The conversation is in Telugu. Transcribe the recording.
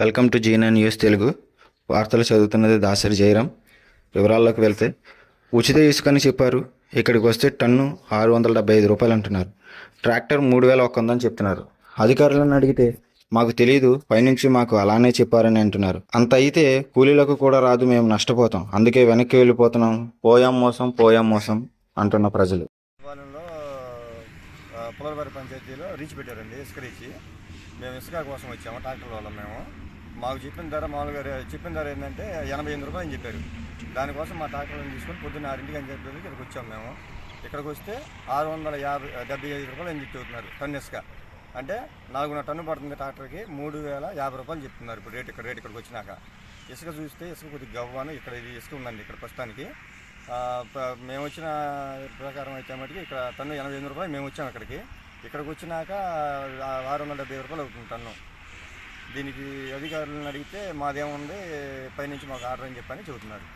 వెల్కమ్ టు జీనా న్యూస్ తెలుగు. వార్తలు చదువుతున్నది దాసరి జయరాం. వివరాల్లోకి వెళ్తే ఉచిత ఇసుకని చెప్పారు. ఇక్కడికి వస్తే టన్ను ఆరు వందల డెబ్బై ఐదు రూపాయలు అంటున్నారు. ట్రాక్టర్ మూడు వేల ఒక్క వందని చెప్తున్నారు. అధికారులను అడిగితే మాకు తెలియదు పైనుంచి మాకు అలానే చెప్పారని అంటున్నారు. అంత అయితే కూలీలకు కూడా రాదు మేము నష్టపోతాం. అందుకే వెనక్కి వెళ్ళిపోతున్నాం. పోయాం మోసం పోయాం మోసం అంటున్న ప్రజలు. పులరబారి పంచాయతీలో రీచ్ పెట్టారండి ఇసుక రీచి మేము ఇసుక కోసం వచ్చాము ట్రాక్టర్ వల్ల మేము. మాకు చెప్పిన ధర మామూలుగారు చెప్పిన ధర ఏంటంటే ఎనభై ఎనిమిది రూపాయలు అని చెప్పారు. దానికోసం మా ట్రాక్టర్ని తీసుకొని పొద్దున్న ఆరింటికి అని చెప్పేసి ఇక్కడికి వచ్చాము మేము. ఇక్కడికి వస్తే ఆరు వందల యాభై డెబ్బై ఐదు రూపాయలు అని చెప్తున్నారు టన్ ఇసుక. అంటే నాలుగున్నర టన్ను పడుతుంది ట్రాక్టర్కి మూడు వేల యాభై రూపాయలు చెప్తున్నారు. ఇప్పుడు రేట్ ఇక్కడ రేట్ ఇక్కడికి వచ్చినాక. ఇసుక చూస్తే ఇసుక కొద్దిగా గవ్వాను ఇక్కడ ఇది ఇసుక ఉందండి ఇక్కడ ప్రస్తుతానికి. మేము వచ్చిన ప్రకారం అయితే మటుకు ఇక్కడ టన్ను ఎనభై ఎనిమిది రూపాయలు మేము వచ్చాము అక్కడికి. ఇక్కడికి వచ్చినాక ఆరు వందల డెబ్బై రూపాయలు అవుతుంది టన్ను. దీనికి అధికారులను అడిగితే మాదేముంది పైనుంచి మాకు ఆర్డర్ అని చెప్పని చెబుతున్నారు.